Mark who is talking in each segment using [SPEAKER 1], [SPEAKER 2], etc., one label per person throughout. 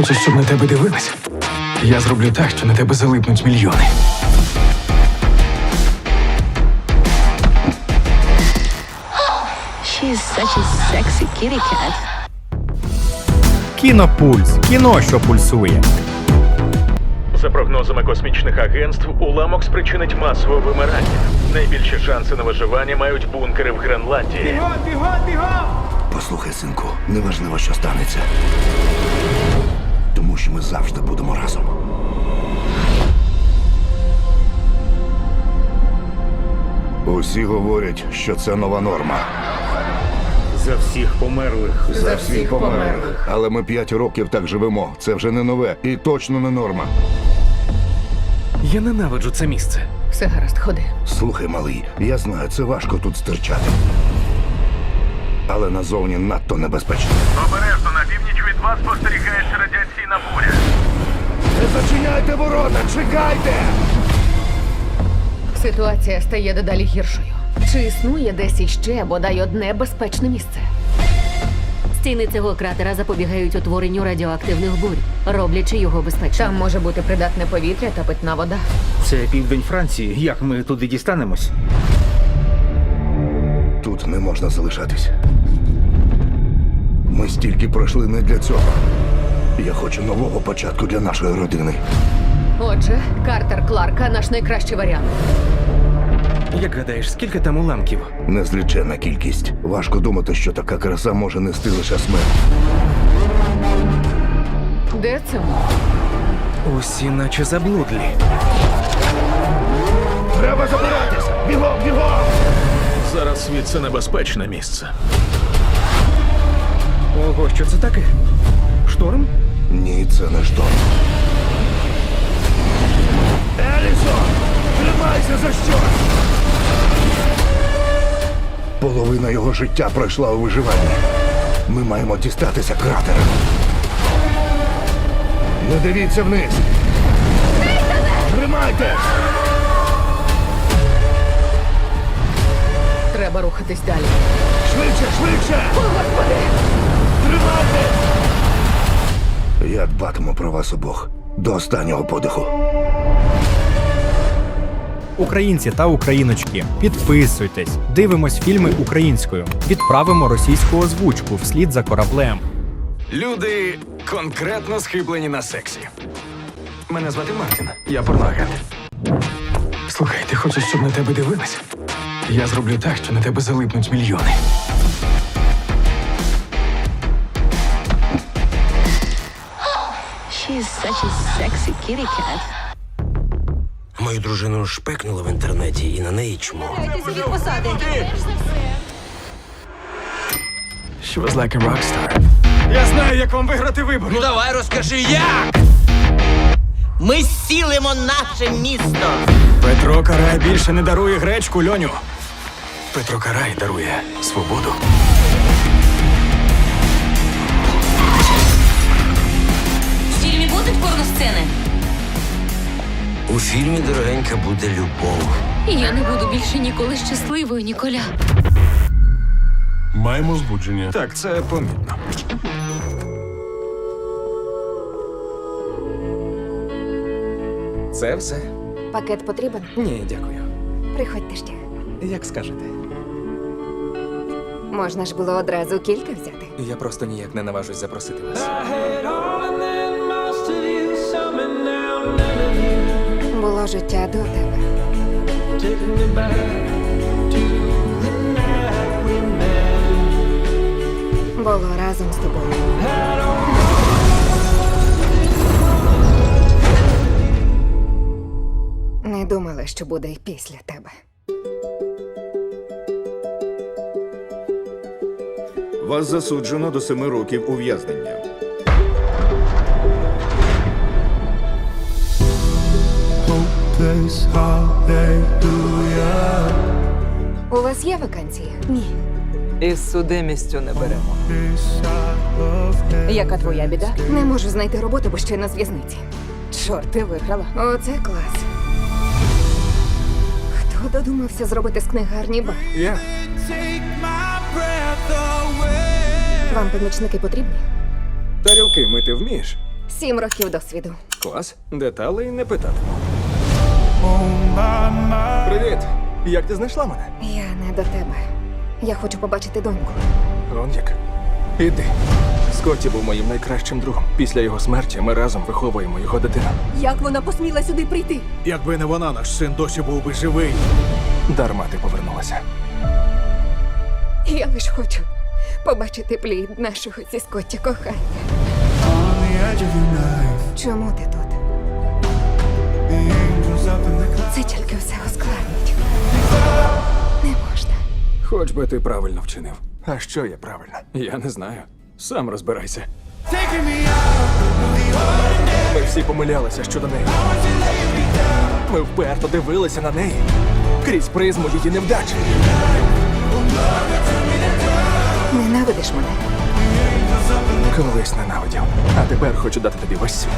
[SPEAKER 1] хочеш, щоб на тебе дивились? Я зроблю так, що на тебе залипнуть мільйони.
[SPEAKER 2] She's such a sexy kitty cat.
[SPEAKER 3] Кінопульс. Кіно, що пульсує.
[SPEAKER 4] За прогнозами космічних агентств, уламок спричинить масове вимирання. Найбільші шанси на виживання мають бункери в Гренландії.
[SPEAKER 5] Послухай, синку, неважливо, що станеться. Що ми завжди будемо разом. Усі говорять, що це нова норма.
[SPEAKER 6] За всіх померлих.
[SPEAKER 5] За всіх померлих. Але ми п'ять років так живемо. Це вже не нове і точно не норма.
[SPEAKER 1] Я ненавиджу це місце.
[SPEAKER 2] Все гаразд, ходи.
[SPEAKER 5] Слухай, малий, я знаю, це важко тут стирчати. Але назовні надто небезпечно.
[SPEAKER 4] Обережно вас спостерігається радіаційна буря.
[SPEAKER 5] Не зачиняйте ворота, чекайте!
[SPEAKER 2] Ситуація стає дедалі гіршою. Чи існує десь іще бодай одне безпечне місце?
[SPEAKER 7] Стіни цього кратера запобігають утворенню радіоактивних бурь, роблячи його безпечним.
[SPEAKER 2] Там може бути придатне повітря та питна вода.
[SPEAKER 6] Це південь Франції. Як ми туди дістанемось?
[SPEAKER 5] Тут не можна залишатись. Ми стільки пройшли не для цього. Я хочу нового початку для нашої родини.
[SPEAKER 2] Отже, Картер Кларка наш найкращий варіант.
[SPEAKER 1] Як гадаєш, скільки там уламків?
[SPEAKER 5] Незліченна кількість. Важко думати, що така краса може нести лише смерть.
[SPEAKER 2] Де це?
[SPEAKER 1] Усі наче заблудлі.
[SPEAKER 5] Треба забиратися! Бігом, бігом!
[SPEAKER 4] Зараз світ це небезпечне місце.
[SPEAKER 1] Ого, що це таке? Шторм?
[SPEAKER 5] Ні, це не шторм. Елісон! Тримайся за що! Половина його життя пройшла у виживанні. Ми маємо дістатися кратера. Не дивіться вниз! Тримайте!
[SPEAKER 2] Треба рухатись далі.
[SPEAKER 5] Швидше, швидше! Тримайте! Я дбатиму про вас обох до останнього подиху.
[SPEAKER 3] Українці та україночки, підписуйтесь, дивимось фільми українською, відправимо російську озвучку вслід за кораблем.
[SPEAKER 1] Люди конкретно схиблені на сексі. Мене звати Мартін, я порноагент. Слухай, ти хочеш, щоб на тебе дивились? Я зроблю так, що на тебе залипнуть мільйони.
[SPEAKER 2] Such a sexy kitty cat.
[SPEAKER 8] Мою дружину шпекнули в інтернеті і на неї чмо.
[SPEAKER 1] She was like a rockstar. Я знаю, як вам виграти вибори.
[SPEAKER 8] Ну давай розкажи як! Ми сілимо наше місто.
[SPEAKER 1] Петро Карай більше не дарує гречку, льоню. Петро Карай дарує свободу.
[SPEAKER 7] Порносцени?
[SPEAKER 8] У фільмі дорогенька буде любов.
[SPEAKER 7] Я не буду більше ніколи щасливою, Ніколя.
[SPEAKER 4] Маємо збудження.
[SPEAKER 1] Так, це помітно. Це все?
[SPEAKER 9] Пакет потрібен?
[SPEAKER 1] Ні, дякую.
[SPEAKER 9] Приходьте ще.
[SPEAKER 1] Як скажете.
[SPEAKER 9] Можна ж було одразу кілька взяти.
[SPEAKER 1] Я просто ніяк не наважусь запросити вас.
[SPEAKER 9] Було життя до тебе. Було разом з тобою. Не думала, що буде і після тебе.
[SPEAKER 10] Вас засуджено до семи років ув'язнення.
[SPEAKER 9] У вас є вакансія? Ні.
[SPEAKER 11] Із судимістю не беремо. Яка твоя біда?
[SPEAKER 9] Не можу знайти роботу, бо ще на зв'язниці.
[SPEAKER 11] Чорт, ти виграла.
[SPEAKER 9] Оце клас. Хто додумався зробити з книгарні бар?
[SPEAKER 1] Я?
[SPEAKER 9] Вам помічники потрібні?
[SPEAKER 1] Тарілки мити вмієш?
[SPEAKER 9] Сім років досвіду.
[SPEAKER 12] Клас. Деталей не питатиму. Привіт! Як ти знайшла мене?
[SPEAKER 9] Я не до тебе. Я хочу побачити доньку.
[SPEAKER 12] Он як. Іди. Скотті був моїм найкращим другом. Після його смерті ми разом виховуємо його дитину.
[SPEAKER 13] Як вона посміла сюди прийти?
[SPEAKER 4] Якби не вона, наш син досі був би живий.
[SPEAKER 12] Дарма ти повернулася.
[SPEAKER 9] Я лиш хочу побачити плід нашого зі Скотті кохання. Чому ти тут? Це тільки все ускладнить. Не можна.
[SPEAKER 12] Хоч би ти правильно вчинив. А що є правильно? Я не знаю. Сам розбирайся. Ми всі помилялися щодо неї. Ми вперто дивилися на неї крізь призму її невдачі.
[SPEAKER 9] Ненавидиш мене.
[SPEAKER 12] Колись ненавидів. А тепер хочу дати тобі весь світ.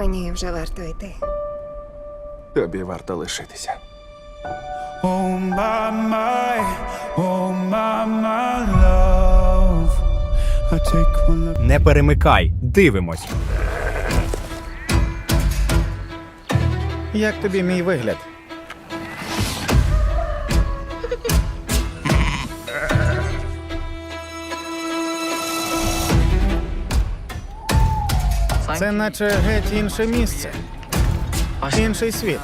[SPEAKER 9] Мені вже варто йти.
[SPEAKER 12] Тобі варто лишитися.
[SPEAKER 3] Не перемикай, дивимось.
[SPEAKER 14] Як тобі мій вигляд? Це наче геть інше місце. Інший світ.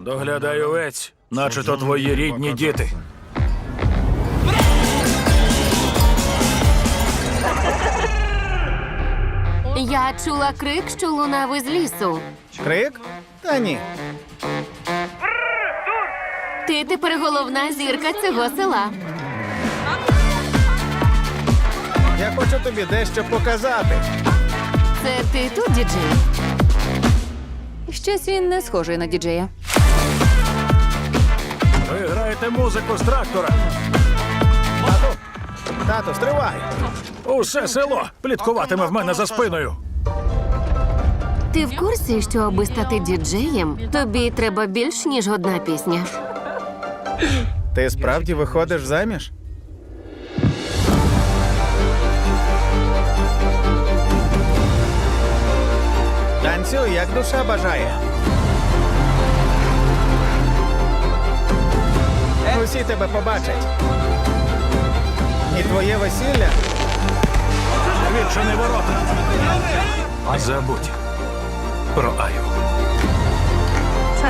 [SPEAKER 4] Доглядай овець, наче то твої рідні діти.
[SPEAKER 2] Я чула крик, що лунав із лісу.
[SPEAKER 14] Крик? Та ні.
[SPEAKER 2] Ти тепер головна зірка цього села.
[SPEAKER 14] Я хочу тобі дещо показати.
[SPEAKER 2] Це ти тут, діджей?
[SPEAKER 13] Щось він не схожий на діджея.
[SPEAKER 4] Ви граєте музику з трактора.
[SPEAKER 14] Тато, стривай!
[SPEAKER 4] Усе село пліткуватиме в мене за спиною.
[SPEAKER 2] Ти в курсі, що аби стати діджеєм, тобі треба більш ніж одна пісня.
[SPEAKER 14] Ти справді виходиш заміж? Танцюй, як душа бажає. Усі тебе побачать. І твоє весілля
[SPEAKER 4] Відчини ворота. Забудь про Аю.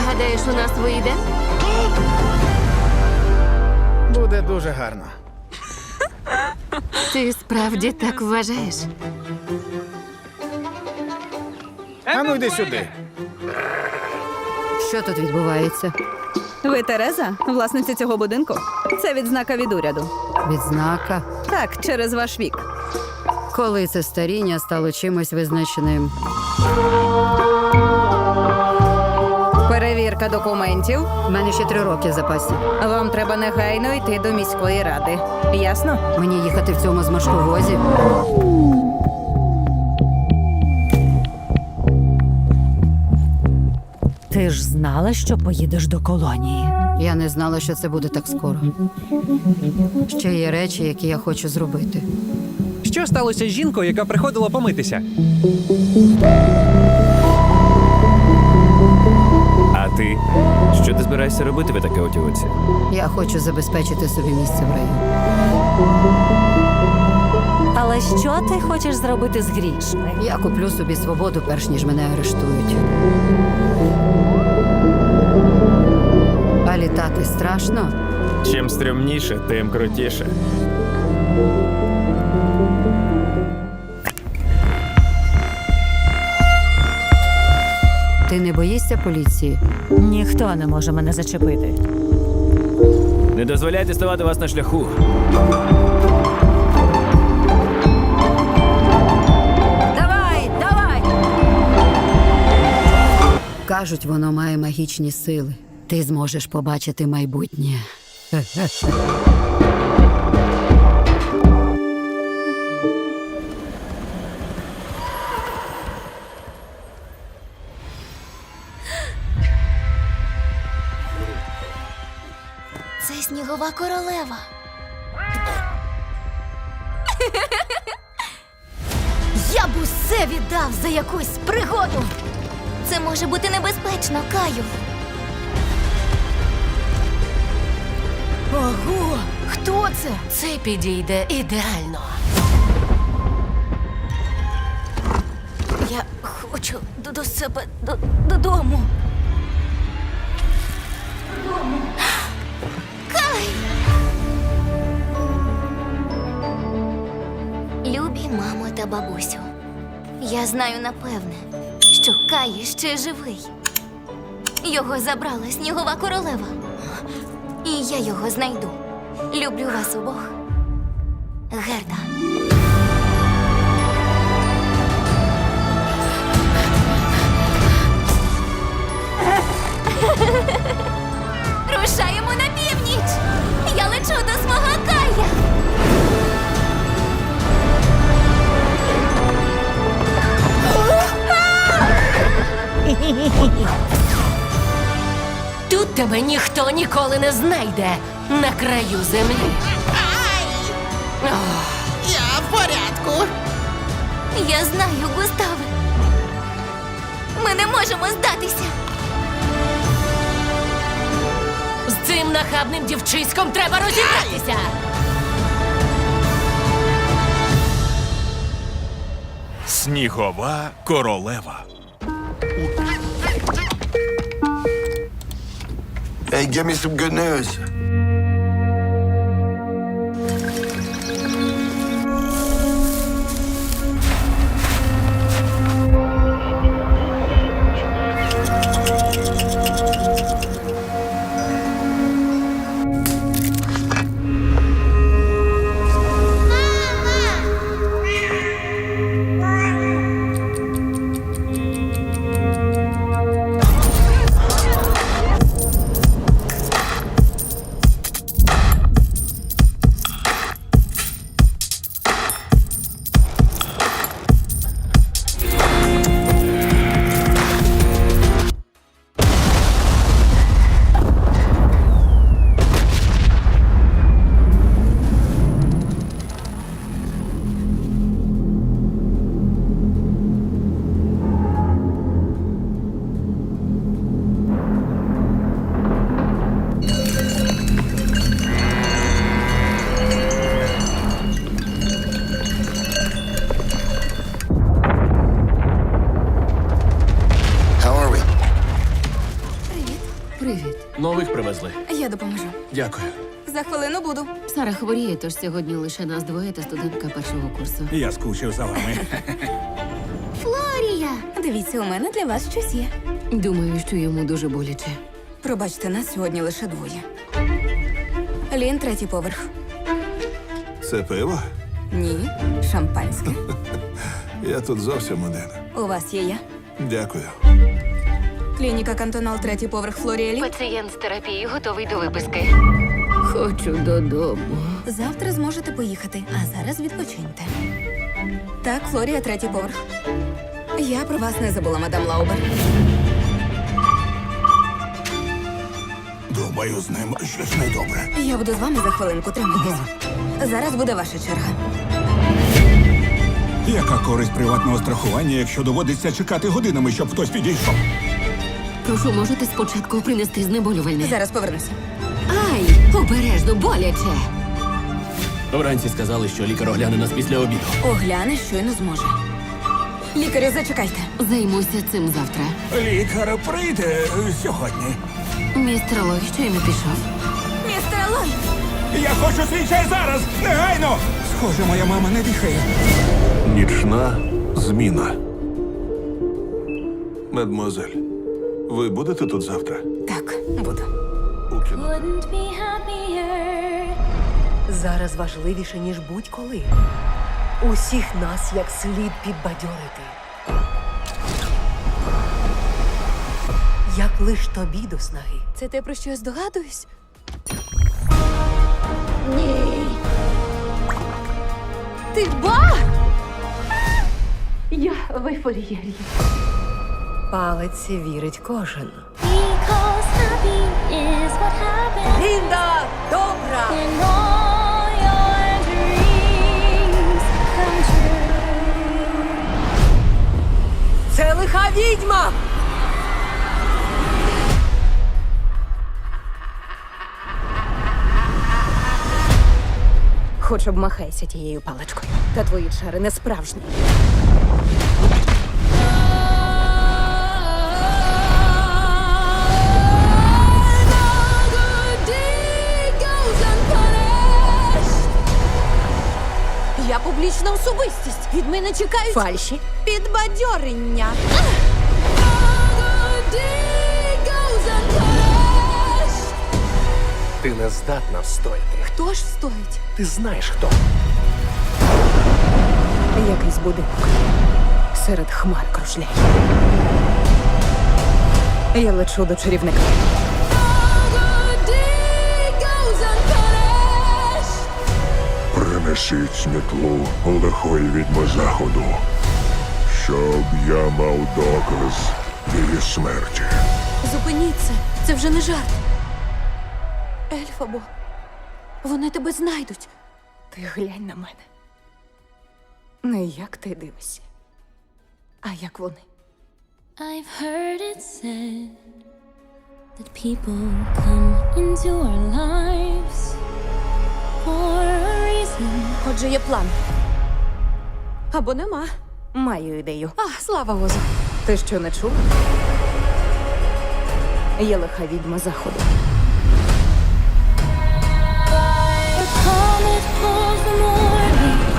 [SPEAKER 2] Гадаєш, у нас вийде?
[SPEAKER 14] буде дуже гарно.
[SPEAKER 2] Ти справді так вважаєш?
[SPEAKER 14] А ну йди сюди.
[SPEAKER 2] Що тут відбувається?
[SPEAKER 13] Ви Тереза, власниця цього будинку? Це відзнака від уряду.
[SPEAKER 15] Відзнака.
[SPEAKER 13] Так, через ваш вік.
[SPEAKER 15] Коли це старіння стало чимось визначеним.
[SPEAKER 13] Перевірка документів.
[SPEAKER 15] У мене ще три роки в запасі.
[SPEAKER 13] Вам треба негайно йти до міської ради. Ясно?
[SPEAKER 15] Мені їхати в цьому зморшковозі.
[SPEAKER 13] Ти ж знала, що поїдеш до колонії.
[SPEAKER 15] Я не знала, що це буде так скоро. Ще є речі, які я хочу зробити.
[SPEAKER 3] Що сталося з жінкою, яка приходила помитися?
[SPEAKER 16] А ти? Що ти збираєшся робити ви таке отівоці?
[SPEAKER 15] Я хочу забезпечити собі місце в раю.
[SPEAKER 13] Але що ти хочеш зробити з грішми?
[SPEAKER 15] Я куплю собі свободу, перш ніж мене арештують. А літати страшно?
[SPEAKER 16] Чим стрімніше, тим крутіше.
[SPEAKER 15] Ти не боїшся поліції?
[SPEAKER 13] Ніхто не може мене зачепити.
[SPEAKER 16] Не дозволяйте ставати вас на шляху.
[SPEAKER 13] Давай, давай!
[SPEAKER 15] Кажуть, воно має магічні сили. Ти зможеш побачити майбутнє.
[SPEAKER 17] снігова королева. Я б усе віддав за якусь пригоду. Це може бути небезпечно, Каю. Ого, хто це? Це підійде ідеально. Я хочу до, себе до, додому. Додому. Мамо та бабусю. Я знаю напевне, що Кай ще живий. Його забрала снігова королева. І я його знайду. Люблю вас обох. Герда. Рушаємо на північ! Я лечу до свого
[SPEAKER 2] Тут тебе ніхто ніколи не знайде на краю землі.
[SPEAKER 8] Я в порядку.
[SPEAKER 17] Я знаю, Густаве. Ми не можемо здатися.
[SPEAKER 2] З цим нахабним дівчиськом треба розібратися.
[SPEAKER 18] Снігова королева.
[SPEAKER 19] Hey, give me some good news.
[SPEAKER 20] Дякую.
[SPEAKER 11] За хвилину буду.
[SPEAKER 2] Сара хворіє, тож сьогодні лише нас двоє та студентка першого курсу.
[SPEAKER 1] Я скучив за вами.
[SPEAKER 17] Флорія!
[SPEAKER 11] Дивіться, у мене для вас щось є.
[SPEAKER 2] Думаю, що йому дуже боляче.
[SPEAKER 11] Пробачте, нас сьогодні лише двоє. Лін, третій поверх.
[SPEAKER 1] Це пиво?
[SPEAKER 11] Ні, шампанське.
[SPEAKER 1] Я тут зовсім один.
[SPEAKER 11] У вас є я.
[SPEAKER 1] Дякую.
[SPEAKER 11] Клініка Кантонал, третій поверх Флоріелі.
[SPEAKER 2] Пацієнт з терапії готовий до виписки. Хочу додому.
[SPEAKER 11] Завтра зможете поїхати, а зараз відпочиньте. Так, Флорія, третій поверх. Я про вас не забула, мадам Лаубер.
[SPEAKER 19] Думаю, з ним щось недобре.
[SPEAKER 11] Я буду з вами за хвилинку, тримайтеся. Зараз буде ваша черга.
[SPEAKER 1] Яка користь приватного страхування, якщо доводиться чекати годинами, щоб хтось підійшов?
[SPEAKER 2] Прошу, можете спочатку принести знеболювальне.
[SPEAKER 11] Зараз повернуся.
[SPEAKER 2] Обережно, боляче.
[SPEAKER 20] Вранці сказали, що лікар огляне нас після обіду.
[SPEAKER 11] Огляне щойно зможе. Лікарю, зачекайте.
[SPEAKER 2] Займуся цим завтра.
[SPEAKER 1] Лікар прийде сьогодні.
[SPEAKER 2] Містер Лой, що й пішов.
[SPEAKER 11] Містер Лой!
[SPEAKER 1] Я хочу свій чай зараз! Негайно! Схоже, моя мама не дихає.
[SPEAKER 18] Нічна зміна. Мадмозель, ви будете тут завтра?
[SPEAKER 11] Так, буду.
[SPEAKER 18] У кіно?
[SPEAKER 21] Зараз важливіше, ніж будь-коли. Усіх нас як слід підбадьорити. Як лиш тобі до снаги.
[SPEAKER 9] Це те, про що я здогадуюсь? Ти ба!
[SPEAKER 11] Я в ейфорії. Палець вірить кожен. Лінда, добра! Це лиха відьма! Хоч обмахайся тією паличкою. Та твої чари не справжні.
[SPEAKER 9] Публічна особистість. Від мене чекають
[SPEAKER 11] Фальші.
[SPEAKER 9] підбадьорення.
[SPEAKER 1] Ти не здатна встояти.
[SPEAKER 9] Хто ж стоїть?
[SPEAKER 1] Ти знаєш хто.
[SPEAKER 11] Якийсь будинок. Серед хмар кружляє. Я лечу до чарівника.
[SPEAKER 5] Принесіть снітлу лихої відьми заходу, щоб я мав доказ її смерті.
[SPEAKER 9] Зупиніться, це вже не жарт. Ельфабо, вони тебе знайдуть.
[SPEAKER 11] Ти глянь на мене. Не як ти дивишся, а як вони.
[SPEAKER 22] I've heard it said that people come into our lives for.
[SPEAKER 9] Отже, є план.
[SPEAKER 11] Або нема. Маю ідею. А, слава Озу. Ти що не чув? Є лиха відьма заходу.
[SPEAKER 22] The comet pulls the morning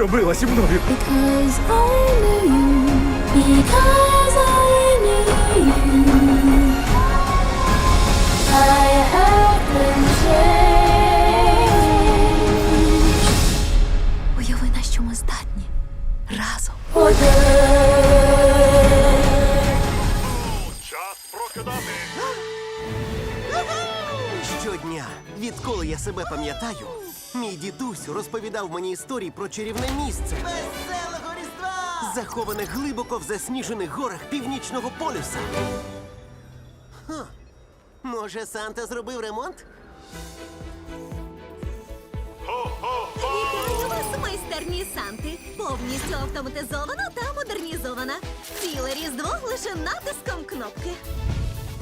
[SPEAKER 12] зробила зі мною?
[SPEAKER 22] Because I knew you. Because I knew you. I have been changed.
[SPEAKER 9] Уяви, на що ми здатні. Разом.
[SPEAKER 23] Відколи я себе пам'ятаю, мій дідусь розповідав мені історії про чарівне місце. Веселого Різдва! Заховане глибоко в засніжених горах північного полюса. Ха. Може, Санта зробив ремонт?
[SPEAKER 22] Вітаю вас, майстерні Санти. Повністю автоматизована та модернізована. Ціле різдво лише натиском кнопки.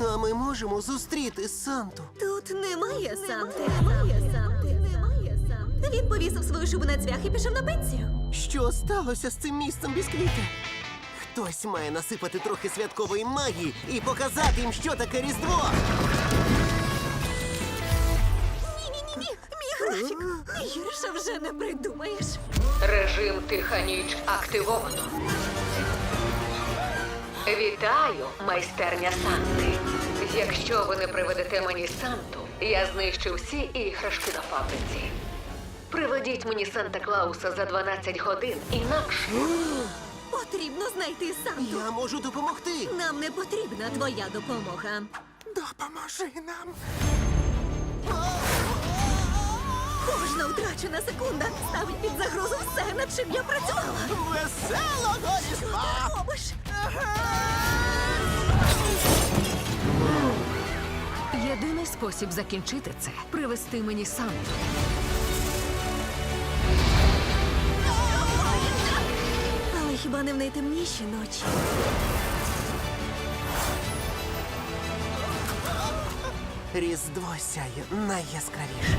[SPEAKER 23] А ми можемо зустріти Санту.
[SPEAKER 22] Тут немає Санти. Немає Санти. Немає Санти. Він повісив свою шубу на цвях і пішов на пенсію.
[SPEAKER 23] Що сталося з цим місцем бісквіти? Хтось має насипати трохи святкової магії і показати їм, що таке Різдво.
[SPEAKER 22] Ні-ні-ні, мій графік. Гірше вже не придумаєш.
[SPEAKER 2] Режим тиха ніч активовано. Вітаю, майстерня Санти. Якщо ви не приведете мені Санту, я знищу всі іграшки на фабриці. Приведіть мені Санта Клауса за 12 годин, інакше.
[SPEAKER 22] Потрібно знайти Санту.
[SPEAKER 23] Я можу допомогти.
[SPEAKER 22] Нам не потрібна твоя допомога.
[SPEAKER 23] Допоможи нам.
[SPEAKER 22] Кожна втрачена секунда ставить під загрозу все, над чим я працювала.
[SPEAKER 23] Веселого
[SPEAKER 22] Що ти робиш?
[SPEAKER 2] Єдиний спосіб закінчити це привести мені Санту.
[SPEAKER 22] Але хіба не в найтемніші ночі?
[SPEAKER 23] Різдво сяє найяскравіше.